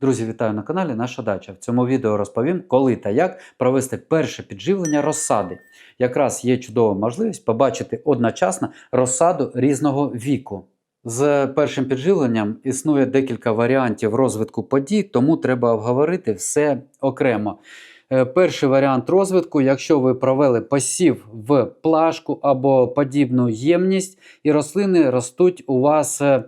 Друзі, вітаю на каналі Наша Дача. В цьому відео розповім, коли та як провести перше підживлення розсади. Якраз є чудова можливість побачити одночасно розсаду різного віку. З першим підживленням існує декілька варіантів розвитку подій, тому треба обговорити все окремо. Е, Перший варіант розвитку, якщо ви провели посів в плашку або подібну ємність, і рослини ростуть у вас е,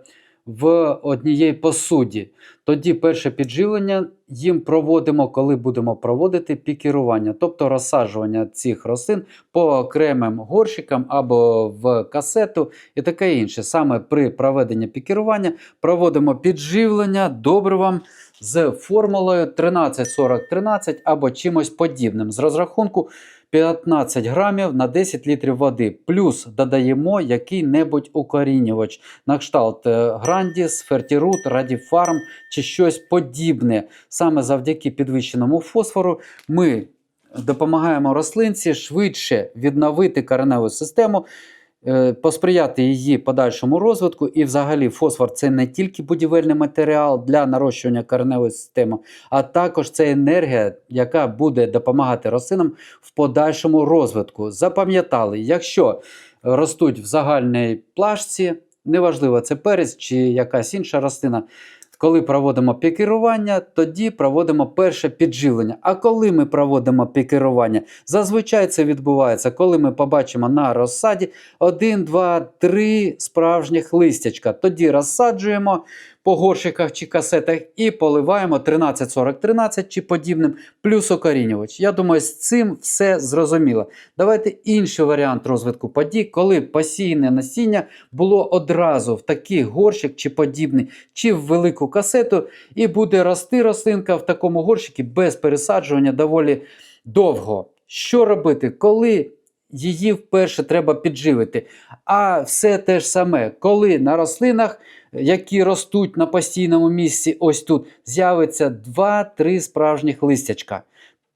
в однієї посуді. Тоді перше підживлення їм проводимо, коли будемо проводити пікірування, тобто розсаджування цих рослин по окремим горщикам або в касету і таке інше. Саме при проведенні пікірування проводимо підживлення добривам з формулою 13-40-13 або чимось подібним з розрахунку 15 грамів на 10 літрів води. Плюс додаємо який-небудь укорінювач на кшталт е, Грандіс, Фертірут, Радіфарм чи щось подібне. Саме завдяки підвищеному фосфору ми допомагаємо рослинці швидше відновити кореневу систему. Е, Посприяти її подальшому розвитку, і взагалі фосфор це не тільки будівельний матеріал для нарощування кореневої системи, а також це енергія, яка буде допомагати рослинам в подальшому розвитку. Запам'ятали, якщо ростуть в загальній плашці, неважливо, це перець чи якась інша рослина. Коли проводимо пікерування, тоді проводимо перше підживлення. А коли ми проводимо пікерування, зазвичай це відбувається, коли ми побачимо на розсаді 1, 2, 3 справжніх листячка. Тоді розсаджуємо по горщиках чи касетах і поливаємо 13-40-13 чи подібним, плюс окорінювач. Я думаю, з цим все зрозуміло. Давайте інший варіант розвитку подій, коли посіяне насіння було одразу в такий горщик чи подібний, чи в велику касету, і буде рости рослинка в такому горщику без пересаджування доволі довго. Що робити, коли її вперше треба підживити? А все те ж саме, коли на рослинах, які ростуть на постійному місці, ось тут, з'явиться 2-3 справжніх листячка.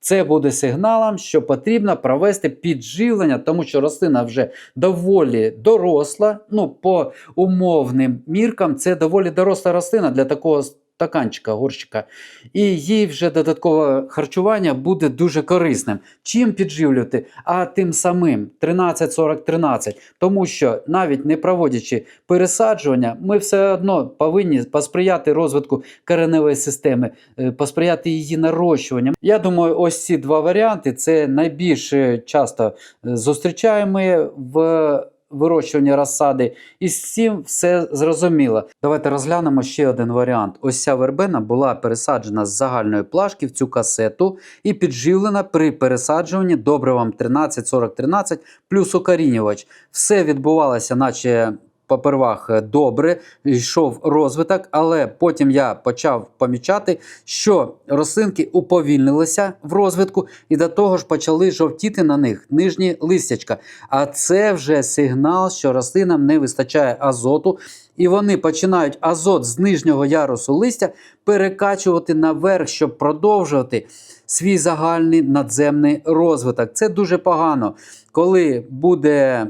Це буде сигналом, що потрібно провести підживлення, тому що рослина вже доволі доросла. Ну, по умовним міркам, це доволі доросла рослина для такого стаканчика, горщика. І їй вже додаткове харчування буде дуже корисним. Чим підживлювати? А тим самим 13-40-13. Тому що навіть не проводячи пересаджування, ми все одно повинні посприяти розвитку кореневої системи, е, посприяти її нарощуванням. Я думаю, ось ці два варіанти це найбільш часто е, зустрічаємо в вирощуванні розсади. І з цим все зрозуміло. Давайте розглянемо ще один варіант. Ось ця вербена була пересаджена з загальної плашки в цю касету і підживлена при пересаджуванні добривом 13-40-13 плюс укорінювач. Все відбувалося, наче. Попервах е, добре йшов розвиток, але потім я почав помічати, що рослинки уповільнилися в розвитку, і до того ж почали жовтіти на них нижні листячка. А це вже сигнал, що рослинам не вистачає азоту, і вони починають азот з нижнього ярусу листя перекачувати наверх, щоб продовжувати свій загальний надземний розвиток. Це дуже погано, коли буде.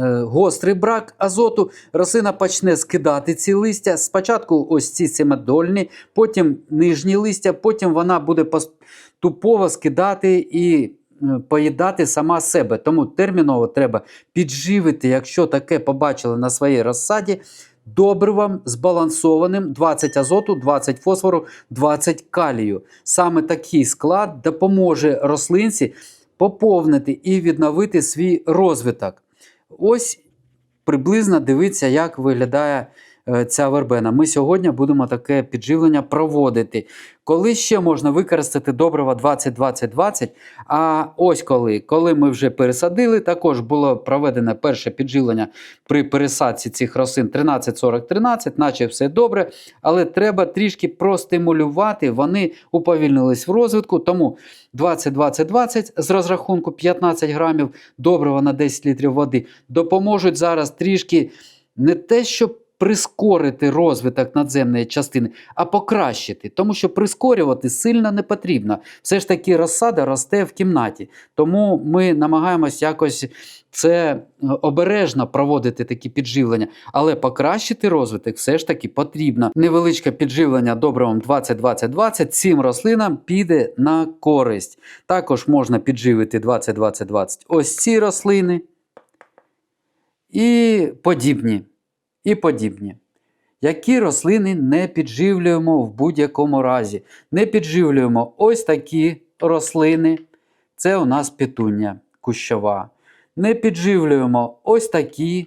Е, Гострий брак азоту, рослина почне скидати ці листя. Спочатку ось ці семидольні, потім нижні листя, потім вона буде поступово скидати і е, поїдати сама себе. Тому терміново треба підживити, якщо таке побачили на своїй розсаді, добривом збалансованим 20 азоту, 20 фосфору, 20 калію. Саме такий склад допоможе рослинці поповнити і відновити свій розвиток. Ось приблизно дивіться, як виглядає ця вербена. Ми сьогодні будемо таке підживлення проводити. Коли ще можна використати добрива 20-20-20, а ось коли, коли ми вже пересадили, також було проведено перше підживлення при пересадці цих рослин 13-40-13, наче все добре, але треба трішки простимулювати, вони уповільнились в розвитку, тому 20-20-20 з розрахунку 15 грамів добрива на 10 літрів води допоможуть зараз трішки не те, щоб прискорити розвиток надземної частини, а покращити. Тому що прискорювати сильно не потрібно. Все ж таки розсада росте в кімнаті. Тому ми намагаємось якось це е, обережно проводити такі підживлення, але покращити розвиток все ж таки потрібно. Невеличке підживлення добривом 20-20-20 цим рослинам піде на користь. Також можна підживити 20-20-20 ось ці рослини і подібні. І подібні. Які рослини не підживлюємо в будь-якому разі. Не підживлюємо ось такі рослини. Це у нас петуння кущова. Не підживлюємо ось такі.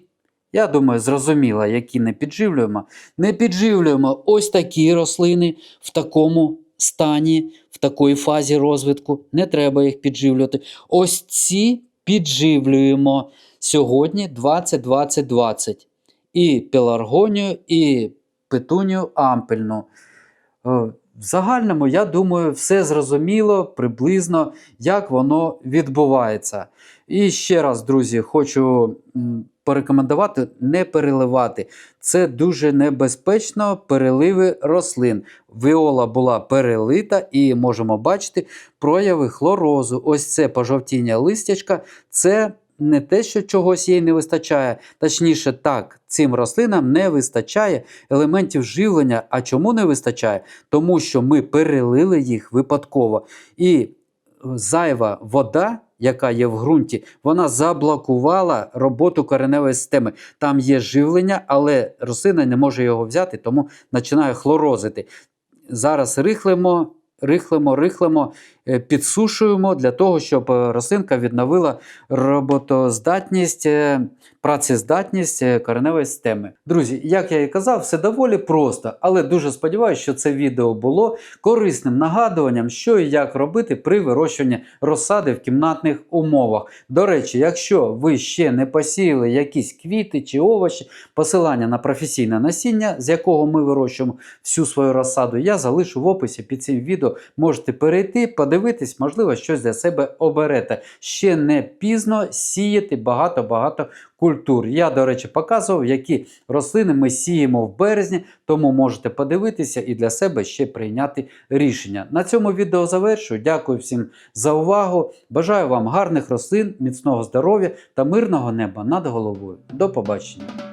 Я думаю, зрозуміло, які не підживлюємо. Не підживлюємо ось такі рослини в такому стані, в такій фазі розвитку. Не треба їх підживлювати. Ось ці підживлюємо сьогодні 20-20-20. І пеларгонію, і петунію ампельну. Е, В загальному, я думаю, все зрозуміло приблизно, як воно відбувається. І ще раз, друзі, хочу порекомендувати не переливати. Це дуже небезпечно переливи рослин. Віола була перелита і можемо бачити прояви хлорозу. Ось це пожовтіння листячка. Це не те, що чогось їй не вистачає, точніше, так, цим рослинам не вистачає елементів живлення. А чому не вистачає? Тому що ми перелили їх випадково. І зайва вода, яка є в ґрунті, вона заблокувала роботу кореневої системи. Там є живлення, але рослина не може його взяти, тому починає хлорозити. Зараз рихлимо. Рихлимо, рихлимо, е, підсушуємо для того, щоб е, рослинка відновила роботоздатність, е, працездатність е, кореневої системи. Друзі, як я і казав, все доволі просто, але дуже сподіваюся, що це відео було корисним нагадуванням, що і як робити при вирощуванні розсади в кімнатних умовах. До речі, якщо ви ще не посіяли якісь квіти чи овочі, посилання на професійне насіння, з якого ми вирощуємо всю свою розсаду, я залишу в описі під цим відео. Можете перейти, подивитись, можливо, щось для себе оберете. Ще не пізно сіяти багато-багато культур. Я, до речі, показував, які рослини ми сіємо в березні, тому можете подивитися і для себе ще прийняти рішення. На цьому відео завершую. Дякую всім за увагу. Бажаю вам гарних рослин, міцного здоров'я та мирного неба над головою. До побачення!